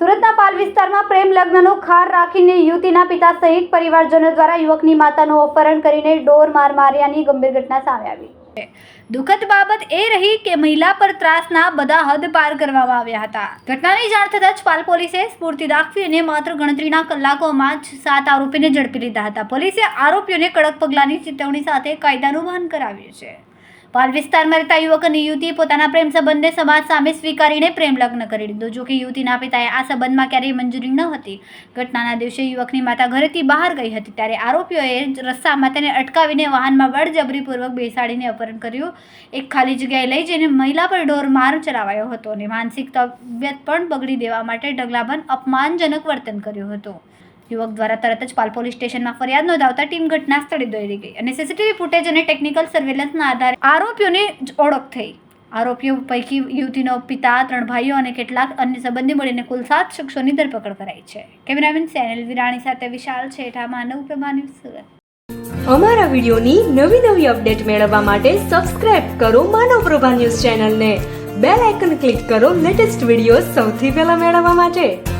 સુરતના પાલ વિસ્તારમાં પ્રેમ લગ્નનો ખાર રાખીને યુવતીના પિતા સહિત પરિવારજનો દ્વારા યુવકની માતાનું અપહરણ કરીને ડોર માર માર્યાની ગંભીર ઘટના સામે આવી. દુઃખદ બાબત એ રહી કે મહિલા પર ત્રાસના બધા હદ પાર કરવામાં આવ્યા હતા. ઘટનાની જાણ થતાં જ પાલ પોલીસે સ્ફૂર્તિ દાખવી અને માત્ર ગણતરીના કલાકોમાં જ સાત આરોપીને ઝડપી લીધા હતા. પોલીસે આરોપીઓને કડક પગલાંની ચેતવણી સાથે કાયદાનું ભાન કરાવ્યું છે. પાલ વિસ્તારમાં રહેતા યુવક અને યુવતીએ પોતાના પ્રેમ સંબંધને સમાજ સામે સ્વીકારીને પ્રેમ લગ્ન કરી દીધો. જો કે યુવતીના પિતાએ આ સંબંધમાં ક્યારેય મંજૂરી ન હતી. ઘટનાના દિવસે યુવકની માતા ઘરેથી બહાર ગઈ હતી ત્યારે આરોપીઓએ રસ્તામાં તેને અટકાવીને વાહનમાં બળજબરીપૂર્વક બેસાડીને અપહરણ કર્યું. એક ખાલી જગ્યાએ લઈ જઈને મહિલા પર ઢોર માર ચલાવાયો હતો અને માનસિક તબિયત પણ બગડી દેવા માટે ઢગલાબંધ અપમાનજનક વર્તન કર્યું હતું. યુવક દ્વારા તરત જ પાલ પોલીસ સ્ટેશનમાં ફરિયાદ નોંધાવતા ટીમ ઘટના સ્થળે દોડી ગઈ અને સીસીટીવી ફૂટેજ અને ટેકનિકલ સર્વેલન્સના આધારે આરોપીઓની ઓળખ થઈ. આરોપીઓ પૈકી યુવતીનો પિતા, ત્રણ ભાઈઓ અને કેટલાક અન્ય સંબંધી મળીને કુલ સાત શખ્સોની ધરપકડ કરાઈ છે. કેમેરામેન સેનલ વિરાણી સાથે વિશાલ છેઠા, માનવ ન્યૂઝ સુરત. અમારા વિડીયોની નવી નવી અપડેટ મેળવવા માટે સબસ્ક્રાઇબ કરો માનવ પ્રભા ન્યૂઝ ચેનલને. બેલ આઇકન ક્લિક કરો લેટેસ્ટ વીડિયો સૌથી પહેલા મેળવવા માટે.